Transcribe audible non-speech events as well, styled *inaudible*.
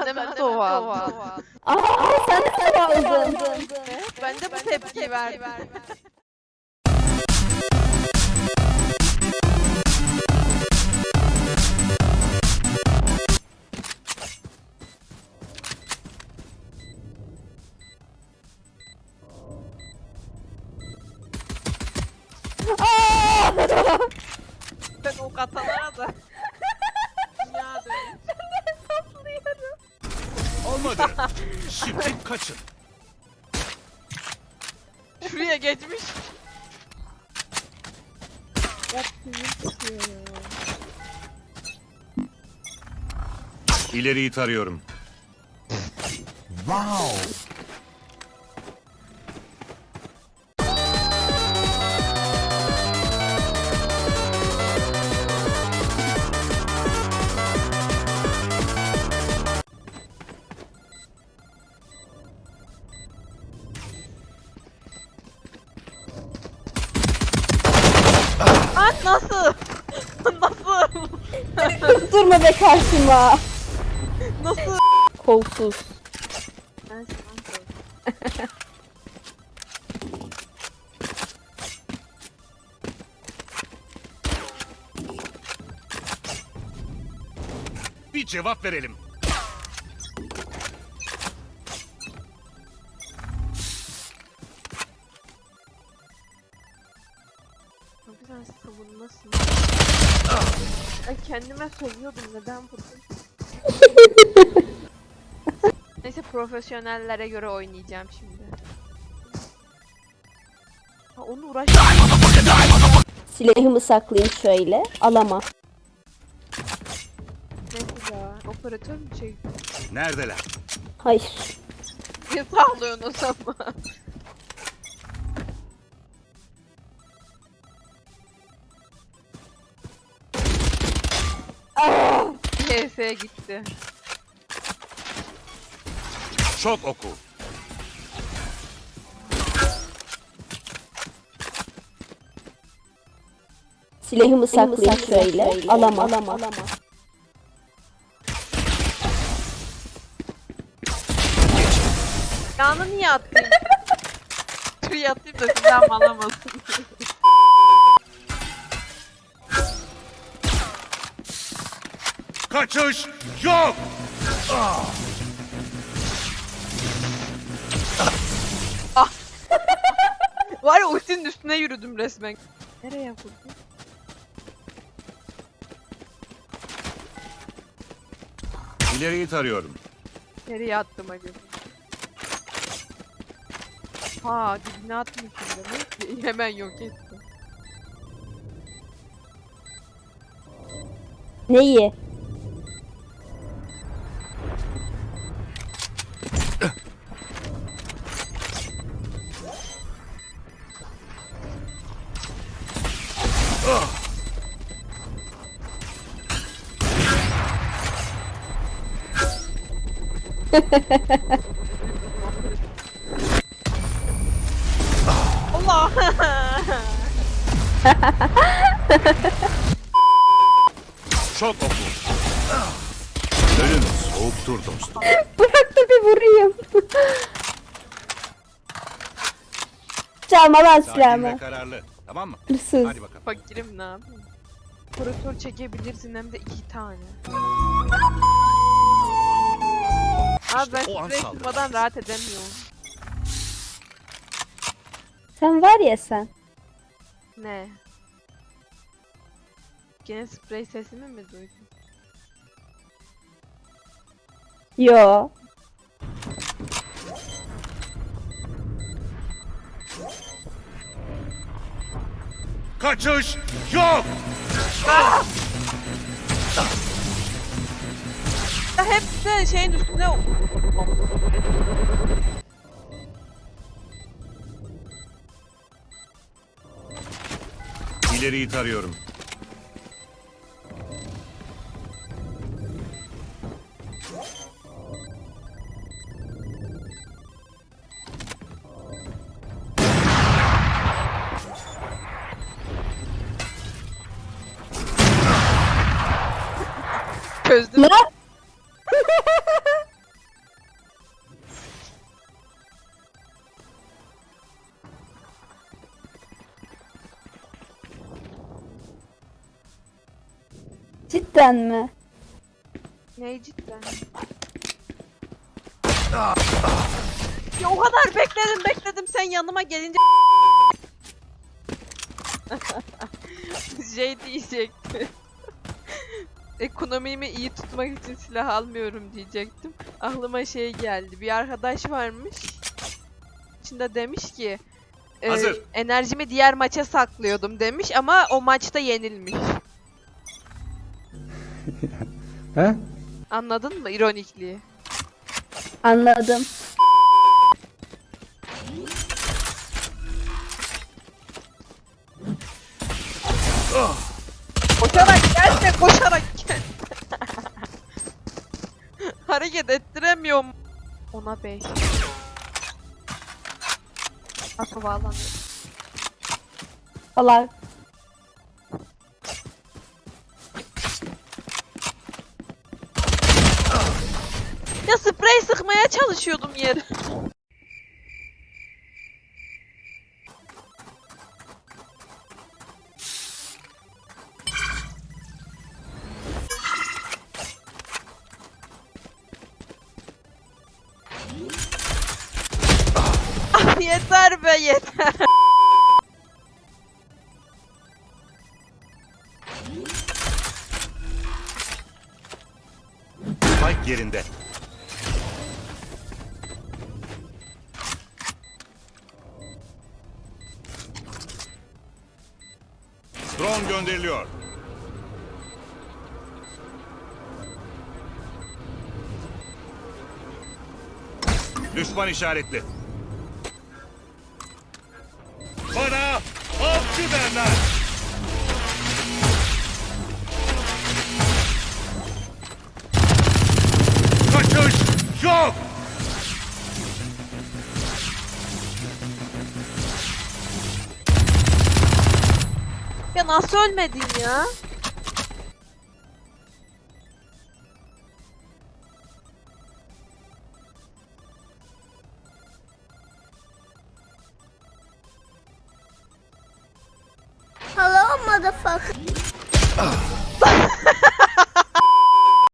anneme dua aldım. Aa sen de sıra aldın. Ben de bu tepkiyi verdim. Ben o katalara Olmadı. Şimdi kaçın. Şuraya geçmiş. İleriyi tarıyorum. Lan *laughs* Durma be karşıma. Nasıl? Kolsuz. Ben sana Bir cevap verelim. Ben kendime sövüyordum neden bunu? *laughs* Neyse profesyonellere göre oynayacağım şimdi. Ha onu uğraş. Silahımı saklayayım şöyle. Alama. Neyse ya. Operatör mü şey? Neredeler? Hayır. Ne sağlıyorsun o zaman? KS'ye gitti. Çok oku. Silahımı saklayayım şöyle. Alama. Alama. Alama. Yanı niye attın? *laughs* Şuraya atayım da silahımı alamasın. Kaçış yok. *laughs* Var ya ultinin üstüne yürüdüm resmen. Nereye vurdun? İleriyi tarıyorum. Nereye attım acaba? Ha dibine atmışım demek ki. *laughs* Hemen yok ettim. Neyi? Allah! Çok oku. Ölüm soğuktur dostum. Bırak da bir vurayım. Çalma lan silahımı. kararlı. Tamam mı? Hırsız. Hadi bakalım. Fakirim ne yapayım? Operatör çekebilirsin hem de iki tane. Abi ben o an sprey saldırı. rahat edemiyorum. Sen var ya sen. Ne? Gene sprey sesimi mi duydun? Yo. Kaçış yok. Ya hep de şeyin üstüne İleriyi tarıyorum. Çözdüm. Ne? Cidden mi? Ne cidden? Ya o kadar bekledim bekledim sen yanıma gelince *laughs* şey diyecekti. Ekonomimi iyi tutmak için silah almıyorum diyecektim. Aklıma şey geldi. Bir arkadaş varmış. İçinde demiş ki e, Hazır. enerjimi diğer maça saklıyordum demiş ama o maçta yenilmiş. *laughs* He? Anladın mı ironikliği? Anladım. Ona bey. Nasıl bağlanıyor? Salak. Ya sprey sıkmaya çalışıyordum yere. Yeter be yeter. Spike yerinde. Drone gönderiliyor. Düşman işaretli. Bana avcı derler. Kaçış yok. Ya nasıl ölmedin ya? Motherfucker.